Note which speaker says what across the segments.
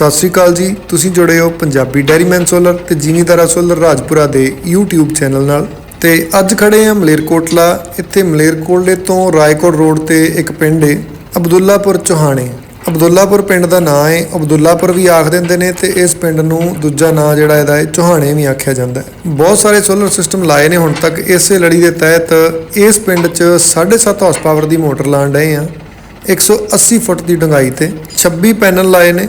Speaker 1: ਸਤਿ ਸ੍ਰੀ ਅਕਾਲ ਜੀ। ਤੁਸੀਂ ਜੁੜੇ ਹੋ ਪੰਜਾਬੀ ਡੈਰੀਮੈਨ ਸੋਲਰ ਤੇ ਜੀਨੀਦਾਰਾ ਸੋਲਰ ਰਾਜਪੁਰਾ ਦੇ YouTube ਚੈਨਲ ਨਾਲ। ਤੇ ਅੱਜ ਖੜੇ ਆ ਮਲੇਰਕੋਟਲਾ ਇੱਥੇ ਮਲੇਰਕੋਟਲੇ ਤੋਂ ਰਾਏਕੋਟ ਰੋਡ ਤੇ ਇੱਕ ਪਿੰਡ ਏ, ਅਬਦੁੱਲਾਪੁਰ ਚੋਹਾਣੇ ਅਬਦੁੱਲਾਪੁਰ ਪਿੰਡ ਦਾ ਨਾਂ ਹੈ ਅਬਦੁੱਲਾਪੁਰ ਵੀ ਆਖ ਦਿੰਦੇ ਨੇ ਤੇ ਇਸ ਪਿੰਡ ਨੂੰ ਦੂਜਾ ਨਾਂ ਜਿਹੜਾ ਇਹਦਾ ਹੈ ਚੋਹਾਣੇ ਵੀ ਆਖਿਆ ਜਾਂਦਾ ਹੈ ਬਹੁਤ ਸਾਰੇ ਸੋਲਰ ਸਿਸਟਮ ਲਾਏ ਨੇ ਹੁਣ ਤੱਕ, ਇਸੇ ਲੜੀ ਦੇ ਤਹਿਤ ਇਸ ਪਿੰਡ 'ਚ 7.5 ਹਾਰਸ ਪਾਵਰ ਦੀ ਮੋਟਰ ਲਾਣ ਡਏ ਆ। 180 ਫੁੱਟ ਦੀ ਡੂੰਘਾਈ ਤੇ 26 ਪੈਨਲ ਲਾਏ ਨੇ।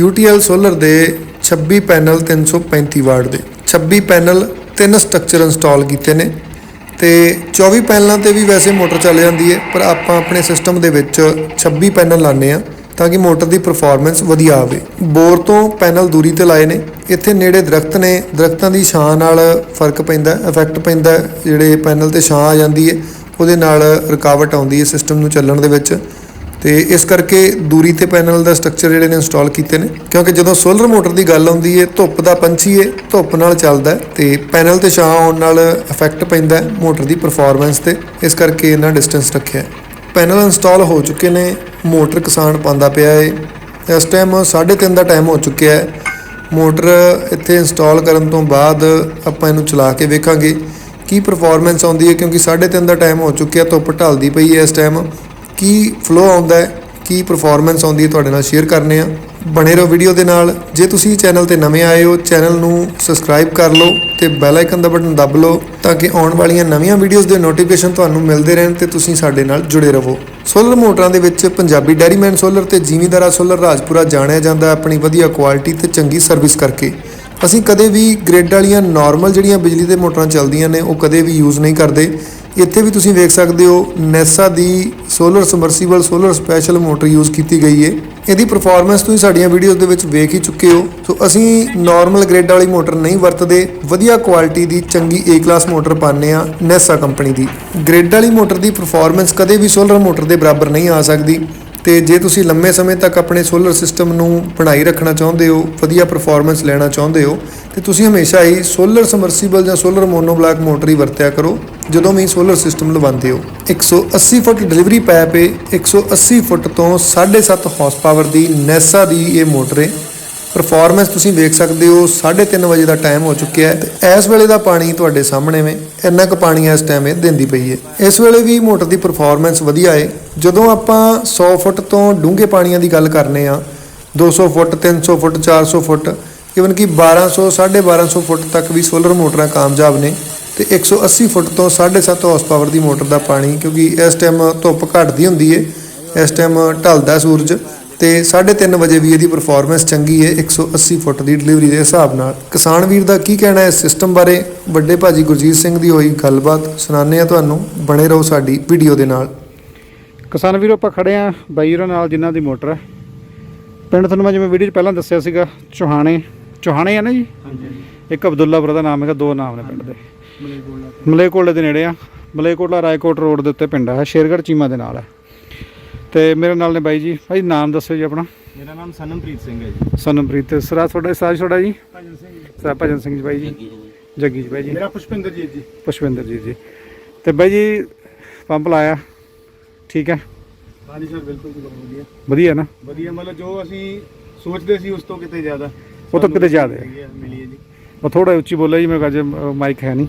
Speaker 1: UTL ਸੋਲਰ ਦੇ 26 ਪੈਨਲ 335 ਵਾਟ ਦੇ। 26 ਪੈਨਲ ਤਿੰਨ ਸਟਰਕਚਰ ਇੰਸਟਾਲ ਕੀਤੇ ਨੇ ਤੇ 24 ਪੈਨਲਾਂ ਤੇ ਵੀ ਵੈਸੇ ਮੋਟਰ ਚੱਲ ਜਾਂਦੀ ਹੈ, ਪਰ ਆਪਾਂ ਆਪਣੇ ਸਿਸਟਮ ਦੇ ਵਿੱਚ 26 ਪੈਨਲ ਲਾਣੇ ਆ ਤਾਂ ਕਿ ਮੋਟਰ ਦੀ ਪਰਫਾਰਮੈਂਸ ਵਧੀਆ ਆਵੇ। ਬੋਰ ਤੋਂ ਪੈਨਲ ਦੂਰੀ ਤੇ ਲਾਏ ਨੇ। ਇੱਥੇ ਨੇੜੇ ਦਰਖਤ ਨੇ। ਦਰਖਤਾਂ ਦੀ ਛਾਂ ਨਾਲ ਫ਼ਰਕ ਪੈਂਦਾ ਇਫੈਕਟ ਪੈਂਦਾ ਜਿਹੜੇ ਪੈਨਲ ਤੇ ਛਾਂ ਆ ਜਾਂਦੀ ਹੈ, ਉਹਦੇ ਨਾਲ ਰੁਕਾਵਟ ਆਉਂਦੀ ਹੈ ਸਿਸਟਮ ਨੂੰ ਚੱਲਣ ਦੇ ਵਿੱਚ। ਤੇ ਇਸ ਕਰਕੇ ਦੂਰੀ ਤੇ ਪੈਨਲ ਦਾ ਸਟਰਕਚਰ ਜਿਹੜੇ ਨੇ ਇੰਸਟਾਲ ਕੀਤੇ ਨੇ, ਕਿਉਂਕਿ ਜਦੋਂ ਸੋਲਰ ਮੋਟਰ ਦੀ ਗੱਲ ਆਉਂਦੀ ਹੈ ਧੁੱਪ ਦਾ ਪੰਛੀ ਹੈ ਧੁੱਪ ਨਾਲ ਚੱਲਦਾ ਹੈ ਤੇ ਪੈਨਲ ਤੇ ਛਾਂ ਆਉਣ ਨਾਲ ਇਫੈਕਟ ਪੈਂਦਾ ਮੋਟਰ ਦੀ ਪਰਫਾਰਮੈਂਸ ਤੇ, ਇਸ ਕਰਕੇ ਇਹਨਾਂ ਡਿਸਟੈਂਸ ਰੱਖਿਆ ਪੈਨਲ ਇੰਸਟਾਲ ਹੋ ਚੁੱਕੇ ਨੇ ਮੋਟਰ ਕਿਸਾਨ ਪਾਉਂਦਾ ਪਿਆ ਹੈ ਇਸ ਟਾਈਮ 3:30 ਦਾ ਟਾਈਮ ਹੋ ਚੁੱਕਿਆ ਹੈ ਮੋਟਰ ਇੱਥੇ ਇੰਸਟਾਲ ਕਰਨ ਤੋਂ ਬਾਅਦ ਆਪਾਂ ਇਹਨੂੰ ਚਲਾ ਕੇ ਵੇਖਾਂਗੇ ਕੀ ਪਰਫਾਰਮੈਂਸ ਆਉਂਦੀ ਹੈ ਕਿਉਂਕਿ 3:30 ਦਾ ਟਾਈਮ ਹੋ ਚੁੱਕਿਆ, ਧੁੱਪ ਢਲਦੀ ਪਈ ਹੈ ਇਸ ਟਾਈਮ ਕੀ ਫਲੋ ਆਉਂਦਾ ਹੈ, ਕੀ ਪਰਫਾਰਮੈਂਸ ਆਉਂਦੀ ਹੈ ਤੁਹਾਡੇ ਨਾਲ ਸ਼ੇਅਰ ਕਰਨੇ ਆ। ਬਣੇ ਰਹੋ ਵੀਡੀਓ ਦੇ ਨਾਲ। ਜੇ ਤੁਸੀਂ ਚੈਨਲ ਤੇ ਨਵੇਂ ਆਏ ਹੋ ਚੈਨਲ ਨੂੰ ਸਬਸਕ੍ਰਾਈਬ ਕਰ ਲਓ ਤੇ ਬੈਲ ਆਈਕਨ ਦਾ ਬਟਨ ਦੱਬ ਲਓ ਤਾਂ ਕਿ ਆਉਣ ਵਾਲੀਆਂ ਨਵੀਆਂ ਵੀਡੀਓਜ਼ ਦੇ ਨੋਟੀਫਿਕੇਸ਼ਨ ਤੁਹਾਨੂੰ ਮਿਲਦੇ ਰਹਿਣ ਤੇ ਤੁਸੀਂ ਸਾਡੇ ਨਾਲ ਜੁੜੇ ਰਹੋ। ਸੋਲਰ ਮੋਟਰਾਂ ਦੇ ਵਿੱਚ ਪੰਜਾਬੀ ਡੈਰੀਮੈਨ ਸੋਲਰ ਤੇ ਜੀਵੀਦਾਰਾ ਸੋਲਰ ਰਾਜਪੁਰਾ ਜਾਣਿਆ ਜਾਂਦਾ ਆਪਣੀ ਵਧੀਆ ਕੁਆਲਿਟੀ ਤੇ ਚੰਗੀ ਸਰਵਿਸ ਕਰਕੇ। ਅਸੀਂ ਕਦੇ ਵੀ ਗ੍ਰਿਡ ਵਾਲੀਆਂ ਨਾਰਮਲ ਜਿਹੜੀਆਂ ਬਿਜਲੀ ਦੇ ਮੋਟਰਾਂ ਚੱਲਦੀਆਂ ਨੇ, ਉਹ ਕਦੇ ਵੀ ਯੂਜ਼ ਨਹੀਂ ਕਰਦੇ। ਇੱਥੇ ਵੀ ਤੁਸੀਂ ਵੇਖ ਸਕਦੇ ਹੋ ਨੈਸਾ ਦੀ solar submersible, solar special motor use ਕੀਤੀ ਗਈ ਹੈ ਇਹਦੀ ਪਰਫਾਰਮੈਂਸ ਤੁਸੀਂ ਸਾਡੀਆਂ ਵੀਡੀਓਜ਼ ਦੇ ਵਿੱਚ ਵੇਖ ਹੀ ਚੁੱਕੇ ਹੋ। ਸੋ ਅਸੀਂ ਨਾਰਮਲ ਗ੍ਰਿਡ ਵਾਲੀ ਮੋਟਰ ਨਹੀਂ ਵਰਤਦੇ। ਵਧੀਆ ਕੁਆਲਿਟੀ ਦੀ ਚੰਗੀ A ਕਲਾਸ ਮੋਟਰ ਪਾਉਂਦੇ ਆ ਨੈਸਾ ਕੰਪਨੀ ਦੀ। ਗ੍ਰਿਡ ਵਾਲੀ ਮੋਟਰ ਦੀ ਪਰਫਾਰਮੈਂਸ ਕਦੇ ਵੀ ਸੋਲਰ ਮੋਟਰ ਦੇ ਬਰਾਬਰ ਨਹੀਂ ਆ ਸਕਦੀ। ਤੇ ਜੇ ਤੁਸੀਂ ਲੰਮੇ ਸਮੇਂ ਤੱਕ ਆਪਣੇ ਸੋਲਰ ਸਿਸਟਮ ਨੂੰ ਬਣਾਈ ਰੱਖਣਾ ਚਾਹੁੰਦੇ ਹੋ, ਵਧੀਆ ਪਰਫਾਰਮੈਂਸ ਲੈਣਾ ਚਾਹੁੰਦੇ ਹੋ, ਤੇ ਤੁਸੀਂ ਹਮੇਸ਼ਾ ਹੀ ਸੋਲਰ ਸਮਰਸੀਬਲ ਜਾਂ ਸੋਲਰ ਮੋਨੋਬਲਾਕ ਮੋਟਰ ਹੀ ਵਰਤਿਆ ਕਰੋ, ਜਦੋਂ ਵੀ ਸੋਲਰ ਸਿਸਟਮ ਲਵਾਉਂਦੇ ਹੋ। 180 ਫੁੱਟ ਡਿਲੀਵਰੀ ਪਾਈਪ ਹੈ 180 ਫੁੱਟ ਤੋਂ 7.5 ਹਾਰਸ ਪਾਵਰ ਦੀ ਨੈਸਾ ਦੀ ਇਹ ਮੋਟਰ ਹੈ। ਪਰਫਾਰਮੈਂਸ ਤੁਸੀਂ ਵੇਖ ਸਕਦੇ ਹੋ 3:30 ਵਜੇ ਦਾ ਟਾਈਮ ਹੋ ਚੁੱਕਿਆ ਹੈ ਤੇ ਇਸ ਵੇਲੇ ਦਾ ਪਾਣੀ ਤੁਹਾਡੇ ਸਾਹਮਣੇ ਵੇ, ਇੰਨਾ ਕੁ ਪਾਣੀ ਇਸ ਟਾਈਮ ਇਹ ਦਿੰਦੀ ਪਈ ਹੈ। ਇਸ ਵੇਲੇ ਵੀ ਮੋਟਰ ਦੀ ਪਰਫਾਰਮੈਂਸ ਵਧੀਆ ਹੈ। ਜਦੋਂ ਆਪਾਂ 100 ਫੁੱਟ ਤੋਂ ਡੂੰਘੇ ਪਾਣੀਆਂ ਦੀ ਗੱਲ ਕਰਨੇ ਆ 200 ਫੁੱਟ 300 ਫੁੱਟ 400 ਫੁੱਟ ਇਵਨ ਕਿ 1200 1250 ਫੁੱਟ ਤੱਕ ਵੀ ਸੋਲਰ ਮੋਟਰਾਂ ਕਾਮਯਾਬ ਨੇ ਤੇ 180 ਫੁੱਟ ਤੋਂ 7.5 ਹਾਰਸ ਪਾਵਰ ਦੀ ਮੋਟਰ ਦਾ ਪਾਣੀ, ਕਿਉਂਕਿ ਇਸ ਟਾਈਮ ਧੁੱਪ ਘਟਦੀ ਹੁੰਦੀ ਹੈ, ਇਸ ਟਾਈਮ ਢਲਦਾ ਸੂਰਜ। ਤੇ 3:30 ਵਜੇ ਵੀ ਇਹਦੀ ਪਰਫਾਰਮੈਂਸ ਚੰਗੀ ਹੈ 180 ਫੁੱਟ ਦੀ ਡਿਲੀਵਰੀ ਦੇ ਹਿਸਾਬ ਨਾਲ। ਕਿਸਾਨ ਵੀਰ ਦਾ ਕੀ ਕਹਿਣਾ ਹੈ ਇਸ ਸਿਸਟਮ ਬਾਰੇ? ਵੱਡੇ ਭਾਜੀ ਗੁਰਜੀਤ ਸਿੰਘ ਦੀ ਹੋਈ ਗੱਲਬਾਤ। ਸੁਣਾਉਂਦੇ ਆ ਤੁਹਾਨੂੰ ਬਣੇ ਰਹੋ ਸਾਡੀ ਵੀਡੀਓ ਦੇ ਨਾਲ।
Speaker 2: ਕਿਸਾਨ ਵੀਰੋ ਆਪਾਂ ਖੜੇ ਆ ਬਾਈ ਹੋਰਾਂ ਨਾਲ ਜਿਨ੍ਹਾਂ ਦੀ ਮੋਟਰ ਹੈ। ਪਿੰਡ ਤੁਹਾਨੂੰ ਮੈਂ ਜਿਵੇਂ ਵੀਡੀਓ 'ਚ ਪਹਿਲਾਂ ਦੱਸਿਆ ਸੀਗਾ ਚੋਹਾਣੇ। ਚੋਹਾਣੇ ਆ ਨਾ ਜੀ? ਇੱਕ ਅਬਦੁੱਲਾਪੁਰ ਦਾ ਨਾਮ ਹੈਗਾ ਦੋ ਨਾਮ ਨੇ ਪਿੰਡ ਦੇ। ਮਲੇਕੋਟਲੇ ਦੇ ਨੇੜੇ ਆ। ਮਲੇਕੋਟਲਾ ਰਾਏਕੋਟ ਰੋਡ ਦੇ ਉੱਤੇ ਪਿੰਡ ਹੈ ਸ਼ੇਰਗੜ੍ਹ ਚੀਮਾ ਦੇ ਨਾਲ ਹੈ ਤੇ ਮੇਰੇ ਨਾਲ ਨੇ ਬਾਈ ਜੀ। ਭਾਈ ਨਾਮ ਦੱਸੋ ਜੀ ਆਪਣਾ।
Speaker 3: ਮੇਰਾ ਨਾਮ ਸਨਮਪ੍ਰੀਤ ਸਿੰਘ ਹੈ ਜੀ।
Speaker 2: ਸਨਮਪ੍ਰੀਤ ਤੇ ਸਰਾ ਤੁਹਾਡਾ ਸਾਜ ਤੁਹਾਡਾ ਜੀ?
Speaker 3: ਭਜਨ ਸਿੰਘ ਜੀ।
Speaker 2: ਸਰਾ ਭਜਨ ਸਿੰਘ ਜੀ ਬਾਈ ਜੀ। ਜੱਗੀ ਜੀ। ਬਾਈ ਜੀ।
Speaker 3: ਮੇਰਾ ਪੁਸ਼ਪਿੰਦਰ ਜੀ ਜੀ।
Speaker 2: ਪੁਸ਼ਪਿੰਦਰ ਜੀ ਜੀ। ਤੇ ਬਾਈ ਜੀ ਪੰਪ ਲਾਇਆ। ਠੀਕ ਹੈ?
Speaker 3: ਹਾਂਜੀ ਸਰ ਬਿਲਕੁਲ ਵਧੀਆ।
Speaker 2: ਵਧੀਆ ਨਾ?
Speaker 3: ਵਧੀਆ ਮਤਲਬ ਜੋ ਅਸੀਂ ਸੋਚਦੇ ਸੀ ਉਸ ਤੋਂ ਕਿਤੇ ਜ਼ਿਆਦਾ।
Speaker 2: ਉਹ ਤਾਂ ਕਿਤੇ ਜ਼ਿਆਦਾ। ਹੈ।
Speaker 3: ਮਿਲੀ ਹੈ- ਜੀ।
Speaker 2: ਉਹ ਥੋੜਾ ਉੱਚੀ ਬੋਲਿਆ ਜੀ ਮੇਰੇ ਕੋਲ ਅੱਜ ਮਾਈਕ ਹੈ ਨਹੀਂ।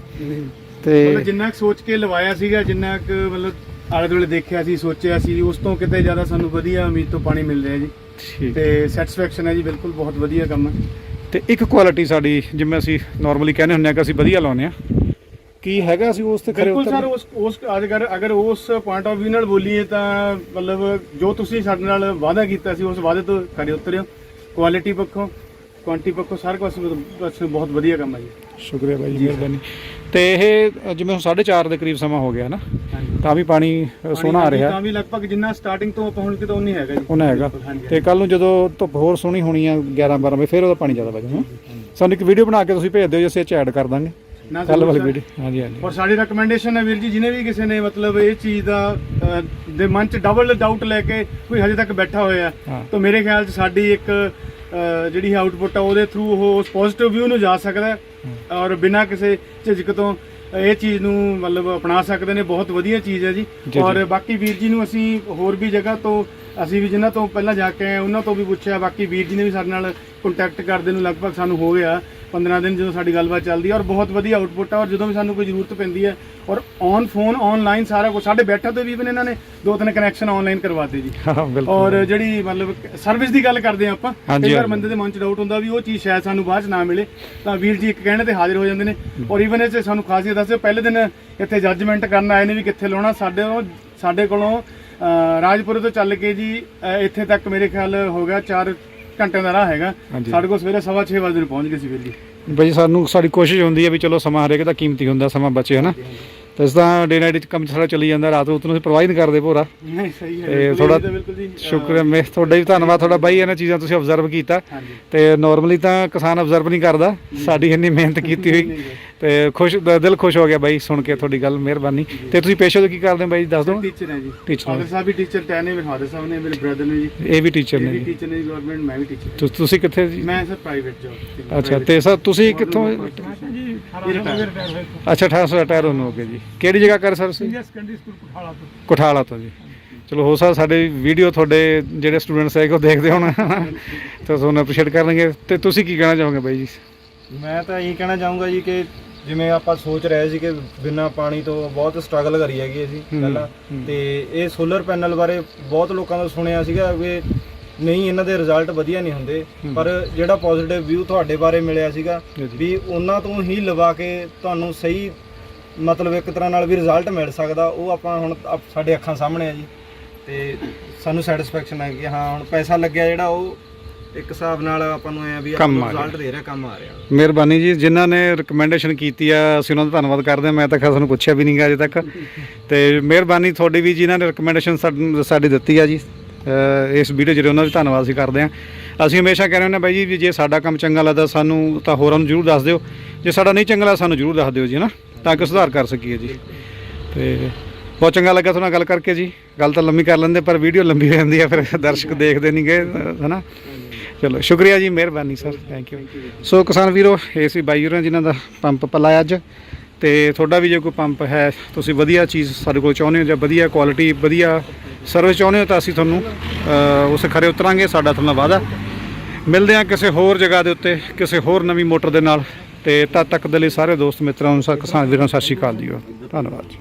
Speaker 2: ਤੇ
Speaker 3: ਮਤਲਬ ਜਿੰਨਾ ਸੋਚ ਕੇ ਲਵਾਇਆ ਸੀਗਾ ਜਿੰਨਾ ਮਤਲਬ ਆਲੇ ਦੁਆਲੇ ਦੇਖਿਆ ਸੀ ਸੋਚਿਆ ਸੀ ਉਸ ਤੋਂ ਕਿਤੇ ਜ਼ਿਆਦਾ ਸਾਨੂੰ ਵਧੀਆ ਉਮੀਦ ਤੋਂ ਪਾਣੀ ਮਿਲ ਰਿਹਾ ਜੀ।
Speaker 2: ਠੀਕ।
Speaker 3: ਤੇ ਸੈਟੀਸਫੈਕਸ਼ਨ ਹੈ ਜੀ ਬਿਲਕੁਲ ਬਹੁਤ ਵਧੀਆ ਕੰਮ ਹੈ।
Speaker 2: ਤੇ ਇੱਕ ਕੁਆਲਿਟੀ ਸਾਡੀ ਜਿਵੇਂ ਅਸੀਂ ਨਾਰਮਲੀ ਕਹਿੰਦੇ ਹੁੰਦੇ ਆ ਕਿ ਅਸੀਂ ਵਧੀਆ ਲਾਉਂਦੇ ਆ ਕੀ ਹੈਗਾ ਅਸੀਂ ਉਸ ਤੇ ਖਰੇ
Speaker 3: ਬਿਲਕੁਲ? ਸਰ ਉਸ ਉਸ ਅਗਰ ਅਗਰ ਉਸ ਪੁਆਇੰਟ ਆਫ View ਨਾਲ ਬੋਲੀਏ ਤਾਂ ਮਤਲਬ ਜੋ ਤੁਸੀਂ ਸਾਡੇ ਨਾਲ ਵਾਅਦਾ ਕੀਤਾ ਸੀ ਉਸ ਵਾਅਦੇ ਤੋਂ ਖਰੇ ਉਤਰਿਓ। ਕੁਆਲਿਟੀ ਪੱਖੋਂ ਕੁਆਂਟੀ ਪੱਖੋਂ ਸਾਰੇ ਪਾਸੇ ਪਾਸੇ ਬਹੁਤ ਵਧੀਆ ਕੰਮ ਹੈ ਜੀ।
Speaker 2: ਸ਼ੁਕਰੀਆ ਬਾਈ ਜੀ ਮਿਹਰਬਾਨੀ। ਤੇ ਇਹ ਜਿਵੇਂ ਹੁਣ 4:30 ਦੇ ਕਰੀਬ ਸਮਾਂ ਹੋ ਗਿਆ ਨਾ।
Speaker 3: ਹਾਂਜੀ।
Speaker 2: ਤਾਂ ਵੀ ਪਾਣੀ ਅ, ਸੋਹਣਾ ਆ ਰਿਹਾ।
Speaker 3: ਤਾਂ ਵੀ ਲਗਭਗ ਜਿੰਨਾ ਸਟਾਰਟਿੰਗ ਤੋਂ ਪਹੁੰਚ ਕੇ ਤਾਂ ਉਨੀ ਹੈਗਾ ਜੀ।
Speaker 2: ਉਹਨਾਂ ਹੈਗਾ।
Speaker 3: ਹਾਂਜੀ,
Speaker 2: ਤੇ ਕੱਲ ਨੂੰ ਜਦੋਂ ਧੁੱਪ ਹੋਰ ਸੋਹਣੀ ਹੋਣੀ ਆ 11 12 ਵਜੇ ਫਿਰ ਉਹਦਾ ਪਾਣੀ ਜ਼ਿਆਦਾ ਵਜਣਾ ਸਾਨੂੰ ਇੱਕ ਵੀਡੀਓ ਬਣਾ ਕੇ ਤੁਸੀਂ ਭੇਜ ਦਿਓ ਜੀ ਅਸੀਂ ਇਹ ਚ ਐਡ ਕਰ ਦਾਂਗੇ।
Speaker 3: ਨਾ
Speaker 2: ਕੱਲ ਵਾਲੀ ਵੀਡੀਓ ਹਾਂਜੀ ਹਾਂਜੀ।
Speaker 3: ਔਰ ਸਾਡੀ ਰეკਮੈਂਡੇਸ਼ਨ ਹੈ ਵੀਰ ਜੀ ਜਿਹਨੇ ਵੀ ਕਿਸੇ ਨੇ ਮਤਲਬ ਇਹ ਚੀਜ਼ ਦਾ ਦੇ ਮਨ ਚ ਡਬਲ ਡਾਊਟ ਲੈ ਕੇ ਕੋਈ ਹਜੇ ਤੱਕ ਬੈਠਾ ਹੋਇਆ
Speaker 2: ਹਾਂ।
Speaker 3: ਤਾਂ ਮੇਰੇ ਖਿਆਲ ਚ ਸਾਡੀ ਇੱਕ ਜਿਹੜੀ ਆਊਟਪੁੱਟ ਆ ਉਹਦੇ ਥਰੂ ਉਹ ਉਸ ਪੋਜ਼ਿਟਿਵ ਵਿਊ ਨੂੰ ਜਾ ਸਕਦਾ ਹੈ। ਔਰ ਬਿਨਾਂ ਕਿਸੇ ਝਿਜਕ ਤੋਂ ਇਹ ਚੀਜ਼ ਨੂੰ ਮਤਲਬ ਅਪਣਾ ਸਕਦੇ ਨੇ ਬਹੁਤ ਵਧੀਆ ਚੀਜ਼ ਹੈ ਜੀ। ਔਰ ਬਾਕੀ ਵੀਰ ਜੀ ਨੂੰ ਅਸੀਂ ਹੋਰ ਵੀ ਜਗ੍ਹਾ ਤੋਂ ਅਸੀਂ ਵੀ ਜਿਨ੍ਹਾਂ ਤੋਂ ਪਹਿਲਾਂ ਜਾ ਕੇ ਆਏ ਉਹਨਾਂ ਤੋਂ ਵੀ ਪੁੱਛਿਆ ਬਾਕੀ ਵੀਰ ਜੀ ਨੇ ਵੀ ਸਾਡੇ ਨਾਲ ਕੰਟੈਕਟ ਕਰਦੇ ਨੂੰ ਲਗਭਗ ਸਾਨੂੰ ਹੋ ਗਿਆ 15 ਦਿਨ ਜਦੋਂ ਸਾਡੀ ਗੱਲਬਾਤ ਚੱਲਦੀ ਹੈ ਔਰ ਬਹੁਤ ਵਧੀਆ ਆਊਟਪੁੱਟ ਹੈ ਔਰ ਜਦੋਂ ਵੀ ਸਾਨੂੰ ਕੋਈ ਜ਼ਰੂਰਤ ਪੈਂਦੀ ਹੈ ਔਰ ਔਨ ਫੋਨ ਆਨਲਾਈਨ ਸਾਰਾ ਕੁਝ ਸਾਡੇ ਬੈਠਾ ਤੋਂ ਵੀ ਇਹਨਾਂ ਨੇ ਦੋ ਤਿੰਨ ਕਨੈਕਸ਼ਨ ਆਨਲਾਈਨ ਕਰਵਾਤੇ ਜੀ। ਔਰ ਜਿਹੜੀ ਮਤਲਬ ਸਰਵਿਸ ਦੀ ਗੱਲ ਕਰਦੇ ਹਾਂ ਆਪਾਂ ਕਈ ਵਾਰ। ਬੰਦੇ ਦੇ ਮਨ ਚ ਡਾਊਟ ਹੁੰਦਾ ਵੀ ਉਹ ਚੀਜ਼ ਸ਼ਾਇਦ ਸਾਨੂੰ ਬਾਅਦ ਚ ਨਾ ਮਿਲੇ ਤਾਂ ਵੀਰ ਜੀ ਇੱਕ ਕਹਿਣੇ ਤੇ ਹਾਜ਼ਰ ਹੋ ਜਾਂਦੇ ਨੇ। ਔਰ ਇਵਨ ਇਹ ਸਾਨੂੰ ਖਾਸੀਅਤ ਦੱਸਿਓ ਪਹਿਲੇ ਦਿਨ ਇੱਥੇ ਜੱਜਮੈਂਟ ਕਰਨ ਆਏ ਨੇ ਵੀ ਕਿੱਥੇ ਲਾਉਣਾ ਸਾਡੇ ਸਾਡੇ ਕੋਲੋਂ ਰਾਜਪੁਰੇ ਤੋਂ ਚੱਲ ਕੇ ਜੀ ਇੱਥੇ ਤੱਕ ਮੇਰੇ ਖਿਆਲ ਹੋ ਗਿਆ 4 ਘੰਟਿਆਂ ਦਾ ਰਾਹ ਹੈਗਾ।
Speaker 2: ਹਾਂਜੀ।
Speaker 3: ਸਾਡੇ ਕੋਲ ਸਵੇਰੇ 6:30 ਵਜੇ ਨੂੰ ਪਹੁੰਚ ਗਏ ਸੀ ਵੀਰ ਜੀ।
Speaker 2: ਬਈ ਸਾਨੂੰ ਸਾਡੀ ਕੋਸ਼ਿਸ਼ ਹੁੰਦੀ ਹੈ ਵੀ ਚਲੋ ਸਮਾਂ ਹਰੇਕ ਦਾ ਕੀਮਤੀ ਹੁੰਦਾ ਸਮਾਂ ਬਚੇ ਹਨਾ? ਤੇ ਇਸ ਤਰ੍ਹਾਂ ਡੇ ਨਾਈਟ ਕੰਮ ਸਾਰਾ ਚੱਲੀ ਜਾਂਦਾ ਰਾਤ ਨੂੰ ਤੁਸੀਂ ਪਰਵਾਹ ਹੀ ਨਹੀਂ ਕਰਦੇ ਭੋਰਾ।
Speaker 3: ਨਹੀਂ ਸਹੀ ਹੈ।
Speaker 2: ਤੇ ਮੈਂ ਤੁਹਾਡਾ ਵੀ ਧੰਨਵਾਦ ਤੁਹਾਡਾ ਬਾਈ ਇਹਨਾਂ ਚੀਜ਼ਾਂ ਤੁਸੀਂ ਆਬਜ਼ਰਵ ਕੀਤਾ। ਤੇ ਨਾਰਮਲੀ ਤਾਂ ਕਿਸਾਨ ਆਬਜ਼ਰਵ ਨਹੀਂ ਕਰਦਾ ਸਾਡੀ ਇੰਨੀ ਮਿਹਨਤ ਕੀਤੀ ਹੋਈ। ਤੇ ਖੁਸ਼ ਦਿਲ ਖੁਸ਼ ਹੋ ਗਿਆ ਬਾਈ ਸੁਣ ਕੇ ਤੁਹਾਡੀ ਗੱਲ ਮਿਹਰਬਾਨੀ। ਤੇ ਤੁਸੀਂ ਪੇਸ਼ੇ ਤੋਂ ਕੀ ਕਰਦੇ ਹੋ ਬਾਈ ਦੱਸ ਦਿਓ।
Speaker 3: ਟੀਚਰ ਹੈ ਜੀ।
Speaker 2: Teacher
Speaker 3: ਫਾਦਰ ਸਾਹਿਬ ਵੀ ਟੀਚਰ ਟੈਨ ਨੇ ਮੇਰੇ ਫਾਦਰ ਸਾਹਿਬ ਨੇ ਮੇਰੇ ਬ੍ਰਦਰ ਨੇ ਜੀ।
Speaker 2: ਇਹ ਵੀ ਟੀਚਰ ਨੇ ਜੀ।
Speaker 3: ਟੀਚਰ ਨੇ ਗਵਰਨਮੈਂਟ ਮੈਂ ਵੀ ਟੀਚਰ
Speaker 2: ਤੁਸੀਂ ਕਿੱਥੇ ਜੀ?
Speaker 3: ਮੈਂ ਸਰ ਪ੍ਰਾਈਵੇਟ ਜੌਬ
Speaker 2: ਅੱਛਾ ਤੇ ਸਰ ਤੁਸੀਂ ਕਿੱਥੋਂ ਅੱਛਾ 1800 ਰਿਟਾਇਰ ਹੋਣ ਹੋ ਗਏ ਜੀ। ਕਿਹੜੀ ਜਗ੍ਹਾ ਕਰ ਸਰ ਤੁਸੀਂ?
Speaker 3: ਸੈਕੰਡਰੀ ਸਕੂਲ ਪਠਾਲਾ ਤੋਂ।
Speaker 2: ਕੋਠਾਲਾ ਤੋਂ ਜੀ। ਚਲੋ ਹੋ ਸਕਦਾ ਸਾਡੇ ਵੀਡੀਓ ਤੁਹਾਡੇ ਜਿਹੜੇ ਸਟੂਡੈਂਟਸ ਹੈਗੇ ਉਹ ਦੇਖਦੇ ਹੋਣ ਤਾਂ ਤੁਹਾਨੂੰ ਅਪਰੀਸ਼ੀਏਟ ਕਰਨਗੇ। ਤੇ ਤੁਸੀਂ ਕੀ ਕਹਿਣਾ ਚਾਹੋਗੇ ਬਾਈ ਜੀ?
Speaker 4: ਮੈਂ ਤਾਂ ਇਹੀ ਕਹਿਣਾ ਚਾਹੂੰਗਾ ਜੀ ਕਿ ਜਿਵੇਂ ਆਪਾਂ ਸੋਚ ਰਹੇ ਸੀ ਕਿ ਬਿਨਾਂ ਪਾਣੀ ਤੋਂ ਬਹੁਤ ਸਟਰਗਲ ਕਰੀ ਹੈਗੀ ਅਸੀਂ
Speaker 2: ਹੂੰ,
Speaker 4: ਪਹਿਲਾਂ।
Speaker 2: ਹੂੰ।
Speaker 4: ਤੇ ਇਹ ਸੋਲਰ ਪੈਨਲ ਬਾਰੇ ਬਹੁਤ ਲੋਕਾਂ ਤੋਂ ਸੁਣਿਆ ਸੀਗਾ ਕਿ ਨਹੀਂ ਇਹਨਾਂ ਦੇ ਰਿਜ਼ਲਟ ਵਧੀਆ ਨਹੀਂ ਹੁੰਦੇ। ਪਰ ਜਿਹੜਾ ਪੋਜ਼ਿਟਿਵ ਵਿਊ ਤੁਹਾਡੇ ਬਾਰੇ ਮਿਲਿਆ ਸੀਗਾ ਵੀ ਉਹਨਾਂ ਤੋਂ ਹੀ ਲਵਾ ਕੇ ਤੁਹਾਨੂੰ ਸਹੀ ਮਤਲਬ ਇੱਕ ਤਰ੍ਹਾਂ ਨਾਲ ਵੀ ਰਿਜ਼ਲਟ ਮਿਲ ਸਕਦਾ ਉਹ ਆਪਾਂ ਹੁਣ ਸਾਡੇ ਅੱਖਾਂ ਸਾਹਮਣੇ ਆ ਜੀ। ਤੇ ਸਾਨੂੰ ਸੈਟੀਸਫੈਕਸ਼ਨ ਹੈ ਕਿ ਹਾਂ ਹੁਣ ਪੈਸਾ ਲੱਗਿਆ ਜਿਹੜਾ ਉਹ ਇੱਕ ਹਿਸਾਬ ਨਾਲ ਆਪਾਂ ਨੂੰ ਐ ਵੀ
Speaker 2: ਕੰਮ ਆ ਗਿਆ।
Speaker 4: ਰਿਜ਼ਲਟ ਦੇ ਰਿਹਾ ਕੰਮ ਆ ਰਿਹਾ।
Speaker 2: ਮਿਹਰਬਾਨੀ ਜੀ ਜਿਨ੍ਹਾਂ ਨੇ ਰეკਮੈਂਡੇਸ਼ਨ ਕੀਤੀ ਆ ਅਸੀਂ ਉਹਨਾਂ ਦਾ ਧੰਨਵਾਦ ਕਰਦੇ ਹਾਂ। ਮੈਂ ਤਾਂ ਖੈਰ ਤੁਹਾਨੂੰ ਪੁੱਛਿਆ ਵੀ ਨਹੀਂ ਨਹੀਂਗਾ ਅਜੇ ਤੱਕ। ਤੇ ਮਿਹਰਬਾਨੀ ਤੁਹਾਡੀ ਵੀ ਜਿਨ੍ਹਾਂ ਨੇ ਰეკਮੈਂਡੇਸ਼ਨ ਸਾਡੀ ਦਿੱਤੀ ਆ ਜੀ। ਇਸ ਵੀਡੀਓ ਜਿਹੜੇ ਉਹਨਾਂ ਦਾ ਵੀ ਧੰਨਵਾਦ ਅਸੀਂ ਕਰਦੇ ਹਾਂ। ਅਸੀਂ ਹਮੇਸ਼ਾ ਕਹਿੰਦੇ ਹੁੰਦੇ ਹਾਂ, ਬਾਈ ਜੀ, ਵੀ ਜੇ ਸਾਡਾ ਕੰਮ ਚੰਗਾ ਲੱਗਦਾ ਸਾਨੂੰ ਤਾਂ ਹੋਰਾਂ ਨੂੰ ਜ਼ਰੂਰ ਦੱਸ ਦਿਓ। ਜੇ ਸਾਡਾ ਨਹੀਂ ਚੰਗਾ ਲੱਗਦਾ, ਸਾਨੂੰ ਜ਼ਰੂਰ ਦੱਸ ਦਿਓ ਜੀ, ਹਨਾ? ਤਾਂ ਕਿ ਸੁਧਾਰ ਕਰ ਸਕੀਏ ਜੀ। ਤੇ ਬਹੁਤ ਚੰਗਾ ਲੱਗਾ ਤੁਹਾਨੂੰ ਗੱਲ ਕਰਕੇ ਜੀ। ਗੱਲ ਤਾਂ ਲੰਮੀ ਕਰ ਲੈਂਦੇ, ਪਰ ਵੀਡੀਓ ਲੰਬੀ ਹੋ ਜਾਂਦੀ ਆ ਫਿਰ ਦਰਸ਼ਕ ਦੇਖਦੇ ਨਹੀਂ ਗਏ, ਹਨਾ? ਚਲੋ, ਸ਼ੁਕਰੀਆ ਜੀ, ਮਿਹਰਬਾਨੀ, ਸਰ। ਥੈਂਕ ਯੂ ਸੋ ਕਿਸਾਨ ਵੀਰੋ, ਇਹ ਸੀ ਬਾਈ ਹੋਰਾਂ ਜਿਨ੍ਹਾਂ ਦਾ ਪੰਪ ਪਲਾਇਆ ਅੱਜ। ਤੇ ਤੁਹਾਡਾ ਵੀ ਜੇ ਕੋਈ ਪੰਪ ਹੈ, ਤੁਸੀਂ ਵਧੀਆ ਚੀਜ਼ ਸਾਡੇ ਕੋਲ ਚਾਹੁੰਦੇ ਹੋ ਜਾਂ ਵਧੀਆ ਕੁਆਲਿਟੀ ਵਧੀਆ ਸਰਵਿਸ ਚਾਹੁੰਦੇ ਹੋ ਤਾਂ ਅਸੀਂ ਤੁਹਾਨੂੰ ਅ, ਉਸ ਖਰੇ ਉਤਰਾਂਗੇ। ਸਾਡਾ ਤੁਹਾਨੂੰ ਵਾਅਦਾ ਮਿਲਦੇ ਹਾਂ ਕਿਸੇ ਹੋਰ ਜਗ੍ਹਾ ਦੇ ਉੱਤੇ ਕਿਸੇ ਹੋਰ ਨਵੀਂ ਮੋਟਰ ਦੇ ਨਾਲ। ਤੇ ਤਦ ਤੱਕ ਦੇ ਲਈ ਸਾਰੇ ਦੋਸਤ ਮਿੱਤਰਾਂ ਨੂੰ ਸ- ਕਿਸਾਨ ਵੀਰਾਂ ਨੂੰ ਸਤਿ ਸ਼੍ਰੀ ਅਕਾਲ ਜੀ। ਧੰਨਵਾਦ ਜੀ।